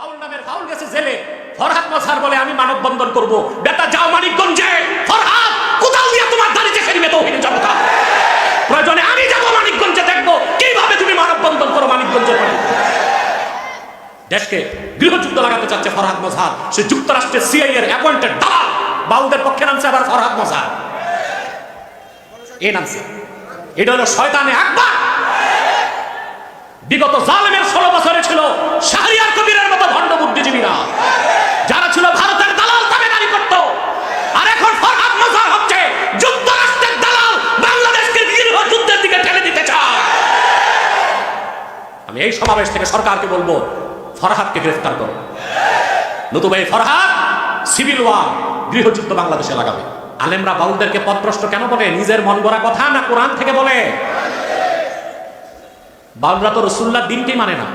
বাউল নামের ফাউল গেছে জেলে। ফরহাদ মসার বলে, আমি মানববন্ধন করব। বেটা, যাও মানিকগঞ্জে। ফরহাদ কোথাও দিয়ে তোমার দাড়িতে খেলিবে তৌহিদ জনতা প্রয়োজনে আমি যাব মানিকগঞ্জে দেখব। কীভাবে তুমি মানববন্ধন করো মানিকগঞ্জের দেশকে গৃহযুদ্ধ লাগাতে চাচ্ছে ফরহাদ মজার। সে যুক্তরাষ্ট্রের সিআই এর অ্যাপয়েন্টেড দালাল। বাউলদের পক্ষে নামছে আবার ফরহাদ মজার। এ নামছে। এটা হলো শয়তানে আকবার। বিগত জালেমের ষোলো বছরে ছিল শাহরিয়ার কবিরের মতো ভণ্ড বুদ্ধিজীবীরা যারা ছিল ভারতের দালাল দাবিদারি করত আর এখন ফরহাদ মজার হচ্ছে যুক্তরাষ্ট্রের দালাল বাংলাদেশকে দীর্ঘ যুদ্ধের দিকে ঠেলে দিতে চায় আমি এই সমাবেশ থেকে সরকারকে বলব, ফরহাদকে গ্রেফতার করো। নতুবা এই ফরহাদ সিভিল ওয়ার গৃহযুদ্ধ বাংলাদেশে লাগাবে। আলেমরা বাউলদেরকে পথভ্রষ্ট কেন বলে? নিজের মন গড়া কথা না কোরআন থেকে বলে? বাউলরা তো রসুল্লাহ দিনকেই মানে না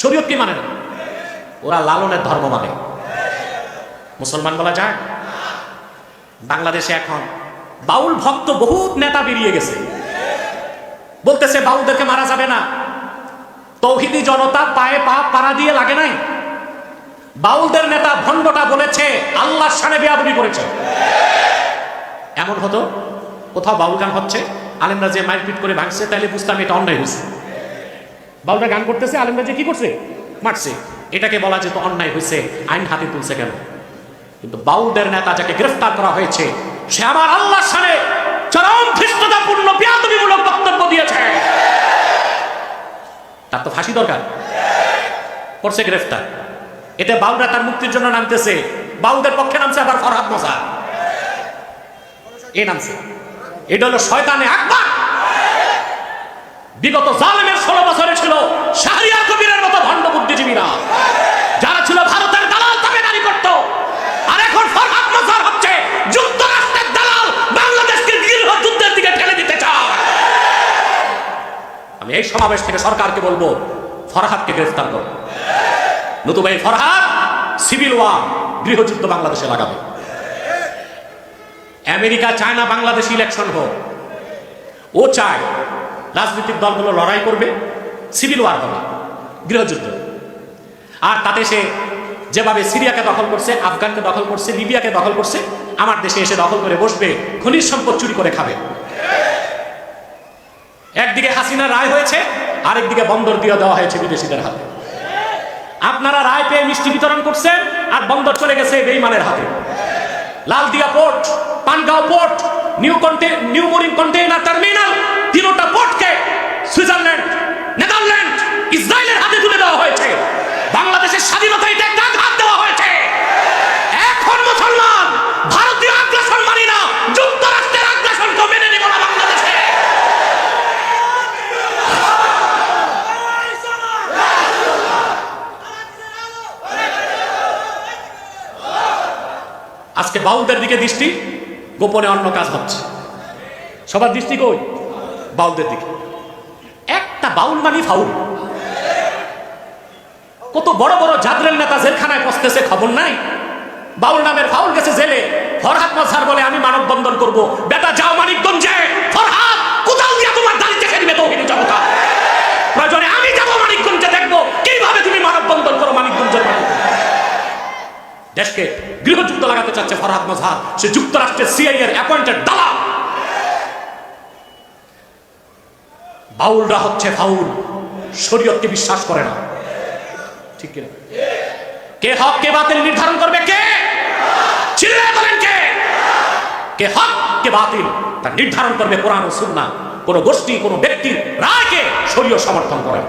শরীয়তকে মানে না, ওরা লালনের ধর্ম মানে। মুসলমান বলা যায়, বাংলাদেশে এখন বাউল ভক্ত বহুত নেতা বেরিয়ে গেছে। বলতেছে, বাউলদেরকে মারা যাবে না। তৌহিদি জনতা পায়ে পা পাড়া দিয়ে লাগে নাই? বাউলদের নেতা ভণ্ডটা বলেছে, আল্লাহর সানে বেয়াদবি করেছে। এমন হতো? কোথাও বাউল গান হচ্ছে, আলেমরা যে মারপিট করে ভাঙছে তাহলে বুঝতাম এটা অন্যায় হয়েছে। বাউলরা গান করতেছে, আলেমরা যে কি করছে? মারছে। এটাকে বলা যেত অন্যায় হয়েছে, আইন হাতে তুলছে কেন? কিন্তু বাউলদের নেতা যাকে গ্রেফতার করা হয়েছে, সে আমার আল্লাহর সানে চরম ধৃষ্টতাপূর্ণ, বেয়াদবিমূলক বক্তব্য দিয়েছে। তার তো ফাঁসি দরকার। করছে গ্রেফতার। এতে বাউরা তার মুক্তির জন্য নামতেছে। বাউদের পক্ষে নামছে আবার ফরহাদ মোসা। এ নামছে। এটা হলো শয়তানে আকবার। বিগত জালেমের ষোলো বছরে ছিল শাহরিয়ার কবিরের মতো ভণ্ড বুদ্ধিজীবীরা যারা ছিল ভারতের দালাল দাবিদারি করত আর এখন ফরহাদ মজার হচ্ছে যুক্তরাষ্ট্রের দালাল বাংলাদেশকে দীর্ঘ যুদ্ধের দিকে ঠেলে দিতে চায় আমি এই সমাবেশ থেকে সরকারকে বলব, ফরহাদকে গ্রেফতার করো। নতুবা এই ফরহাদ সিভিল ওয়ার, গৃহযুদ্ধ বাংলাদেশে লাগাবে। আমেরিকা চায় না বাংলাদেশ ইলেকশন হোক। ও চায় রাজনৈতিক দলগুলো লড়াই করবে, সিভিল ওয়ার হবে, গৃহযুদ্ধ। আর তাতে সে যেভাবে সিরিয়াকে দখল করছে, আফগানকে দখল করছে, লিবিয়াকে দখল করছে, আমার দেশে এসে দখল করে বসবে, খনিজ সম্পদ চুরি করে খাবে। একদিকে হাসিনা রায় হয়েছে, আরেকদিকে বন্দর দিয়ে দেওয়া হয়েছে বিদেশিদের হাতে। আপনারা রায় পেয়ে মিষ্টি বিতরণ করছেন আর বন্দর চলে গেছে বেইমানের হাতে। Laldia port, Pangaon port, new কন্টে new mooring container terminal তিনোটা পোর্টকে সুইজারল্যান্ড নেদারল্যান্ড ইসরায়েলের হাতে তুলে দেওয়া হয়েছে বাংলাদেশের স্বাধীনতা এটা একটা হাত দেওয়া হয়েছে এখন মুসলমান ভারতীয় আগ্রাসন মানি না যুক্তরাষ্ট্রের আগ্রাসনকে মেনে নেব না বাংলাদেশে আজকে বাউলদের দিকে দৃষ্টি, গোপনে অন্য কাজ হচ্ছে। সবার দৃষ্টি কই? বাউলদের দিকে। একটা বাউল মানি ফাউল। কত বড় বড় জাদরেল নেতা জেলখানায় পসতেছে খবর নাই? বাউল নামের ফাউল গেছে জেলে। ফরহাদ মাসার বলে আমি মানববন্ধন করব। বেটা, যাও মানিকগঞ্জে ফরহাদ কোথাও দিয়ে তোমার দাড়িতে খেলবে তৌহিদি জনতা প্রয়োজনে আমি যাব মানিকগঞ্জে দেখব কীভাবে তুমি মানববন্ধন করো মানিকগঞ্জের মাটি দেশকে গৃহযুদ্ধ লাগাতে চাচ্ছে ফরহাদ মজহার। সে যুক্তরাষ্ট্রের সিআই এর অ্যাপয়েন্টেড দালাল। বাউলরা হচ্ছে ফাউল। শরীয়তকে বিশ্বাস করে না। ঠিক কিনা? কে হক, কে বাতিল নির্ধারণ করবে? কে? চিল্লায় বলেন কে? কে হক, কে বাতিল, তা নির্ধারণ করবে কোরআন ও সুন্নাহ। কোন গোষ্ঠী, কোন ব্যক্তির রায়কে শরীয় সমর্থন করে।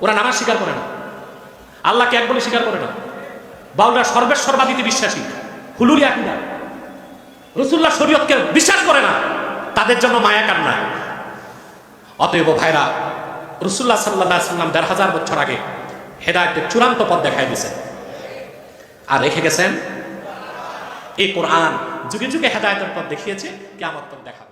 ওরা নামাজ স্বীকার করে না। আল্লাহকে এক বলে স্বীকার করে না। বাউলরা সর্বেশ্বরবাদীতে বিশ্বাসী হুলুরি আকিদা রসুল্লাহ শরীয়তকে বিশ্বাস করে না, তাদের জন্য মায়া কান্না। অতএব ভাইরা, রসুল্লাহ সাল্লাহ সাল্লাম দেড় হাজার বছর আগে হেদায়তের চূড়ান্ত পথ দেখাই দিয়েছেন। আর রেখে গেছেন? এই কোরআন যুগে যুগে হেদায়তের পথ দেখিয়েছে কেমন পথ দেখাবে।